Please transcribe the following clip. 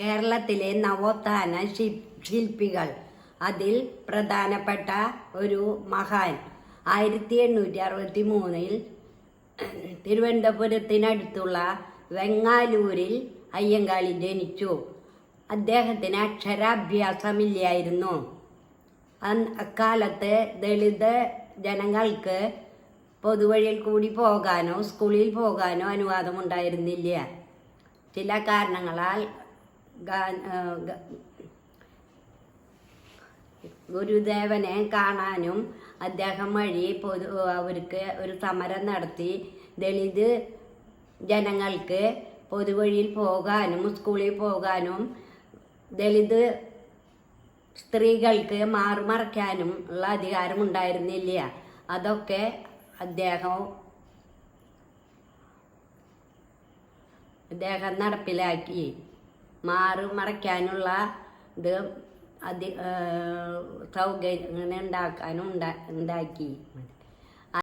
കേരളത്തിലെ നവോത്ഥാന ശില്പികൾ. അതിൽ പ്രധാനപ്പെട്ട ഒരു മഹാൻ ആയിരത്തി എണ്ണൂറ്റി അറുപത്തി മൂന്നിൽ തിരുവനന്തപുരത്തിനടുത്തുള്ള വെങ്ങാലൂരിൽ അയ്യങ്കാളി ജനിച്ചു. അദ്ദേഹത്തിന് അക്ഷരാഭ്യാസമില്ലായിരുന്നു. അക്കാലത്ത് ദളിത് ജനങ്ങൾക്ക് പൊതുവഴിയിൽ കൂടി പോകാനോ സ്കൂളിൽ പോകാനോ അനുവാദമുണ്ടായിരുന്നില്ല. ചില കാരണങ്ങളാൽ ഗുരുദേവനെ കാണാനും അദ്ദേഹം വഴി പൊതു അവർക്ക് ഒരു സമരം നടത്തി ദളിത് ജനങ്ങൾക്ക് പൊതുവഴിയിൽ പോകാനും സ്കൂളിൽ പോകാനും ദളിത് സ്ത്രീകൾക്ക് മാറുമറയ്ക്കാനും ഉള്ള അധികാരം ഉണ്ടായിരുന്നില്ല. അതൊക്കെ അദ്ദേഹം അദ്ദേഹം നടപ്പിലാക്കി. മാറി മറയ്ക്കാനുള്ള ഇത് അതി സൗകര്യം ഇങ്ങനെ ഉണ്ടാക്കാനും ഉണ്ടാക്കി.